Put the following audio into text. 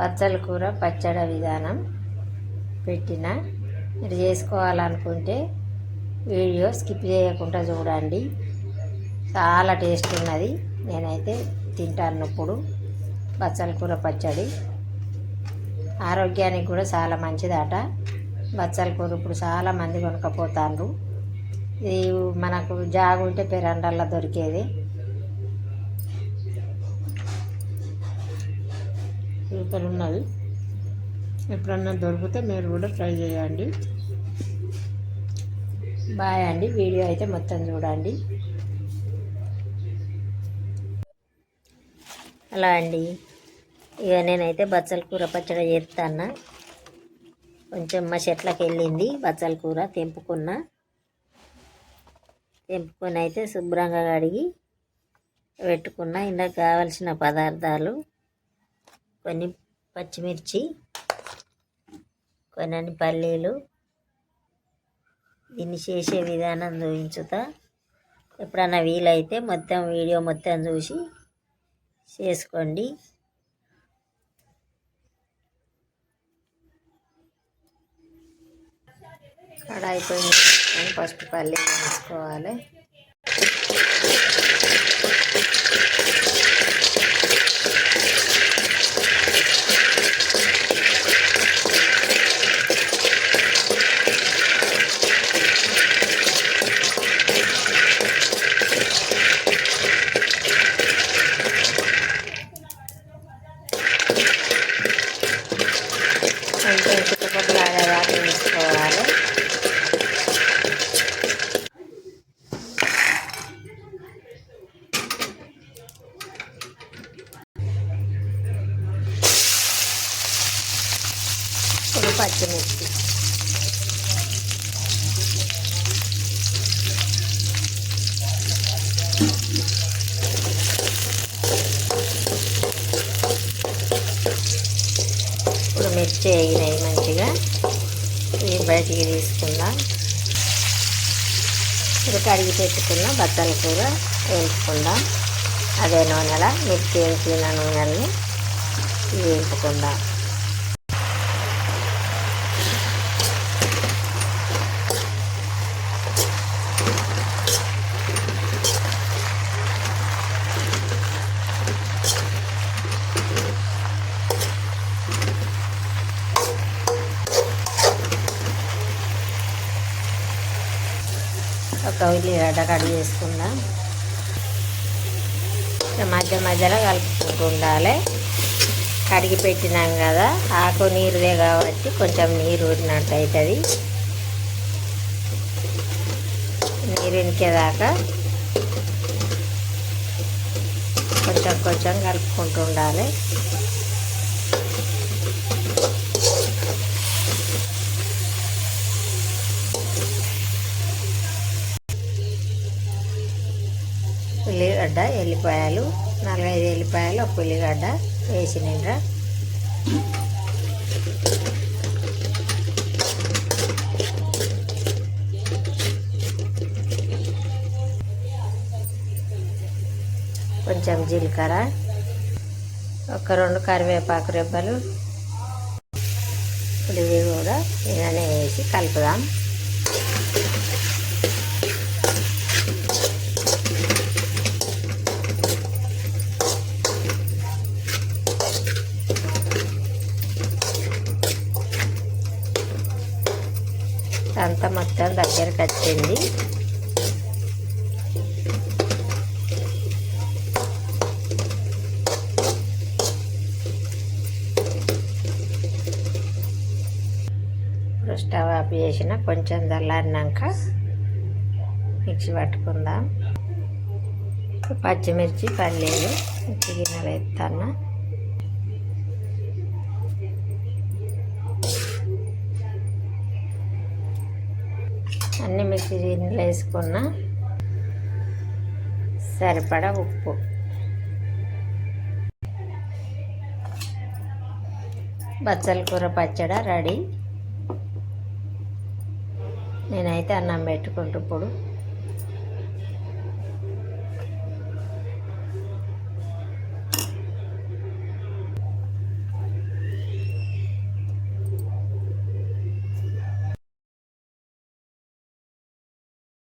బచ్చల కూర పచ్చడి విధానం పెట్టిన. మీరు చేసుకోవాలనుకుంటే వీడియో స్కిప్ చేయకుండా చూడండి. చాలా టేస్ట్ ఉన్నది. నేనైతే తింటాను ఇప్పుడు బచ్చల కూర పచ్చడి. ఆరోగ్యానికి కూడా చాలా మంచిదట. బచ్చల కూర ఇప్పుడు చాలా మంది కొనకపోతాండ్రు. ఇది మనకు జాగు ఉంటే పెరండల్లో దొరికేది. సూపర్ ఉన్నది. ఎప్పుడన్నా దొరికితే మీరు కూడా ట్రై చేయండి. బాయ్ అండి. వీడియో అయితే మొత్తం చూడండి. అలా అండి. ఇక నేనైతే బచ్చల కూర పచ్చడి చేస్తాను కొంచెం మా చెట్లకి వెళ్ళింది బచ్చల కూర తెంపుకున్నా. తెంపుకొని అయితే శుభ్రంగా కడిగి పెట్టుకున్న. ఇందాక కావలసిన పదార్థాలు కొన్ని పచ్చిమిర్చి కొన్ని పల్లీలు. దీన్ని చేసే విధానం చూపించుతా ఎప్పుడన్నా వీలైతే మొత్తం వీడియో మొత్తం చూసి చేసుకోండి. కడాయి పోయి ఫస్ట్ పల్లీలు వేసుకోవాలి. కొంచెం చుట్టుపక్కల దాకా వేసుకోవాలి ఇప్పుడు పచ్చిమిర్చి ఇప్పుడు అయినాయి మంచిగా. ఇవి బయటికి తీసుకుందాం. ఇప్పుడు కడిగి పెట్టుకున్న బట్టలు కూర వేయించుకుందాం. అదే నూనెల మిర్చి వేసిన నూనెల్ని వేయించుకుందాం. ఉల్లిగడ్డ కట్ చేసుకుందాం మధ్య మధ్యలో కలుపుకుంటూ ఉండాలి. కడిగి పెట్టినాం కదా ఆకు నీరుదే కాబట్టి కొంచెం నీరు ఊరినట్టు అవుతుంది నీరు ఇంకేదాకా కొంచెం కొంచెం కలుపుకుంటూ ఉండాలి. ఉల్లిగడ్డ ఎల్లిపాయలు నాలుగైదు ఎల్లిపాయలు ఒక ఉల్లిగడ్డ వేసినండ్రా కొంచెం జీలకర్ర ఒక రెండు కరివేపాకు రెబ్బలు ఇప్పుడు ఇవి కూడా ఇలానే వేసి కలుపుదాం. అంతా మొత్తం దగ్గరకు వచ్చింది. ఇప్పుడు స్టవ్ ఆఫ్ చేసిన కొంచెం చల్లారినాక మిక్సీ పట్టుకుందాం. పచ్చిమిర్చి పల్లీలు మిర్చి గిన్నెలు ఎత్తాను అన్ని మిక్సీ వేసుకున్న సరిపడా ఉప్పు. బచ్చల కూర పచ్చడి రెడీ. నేనైతే అన్నం పెట్టుకుంటూ ఇప్పుడు.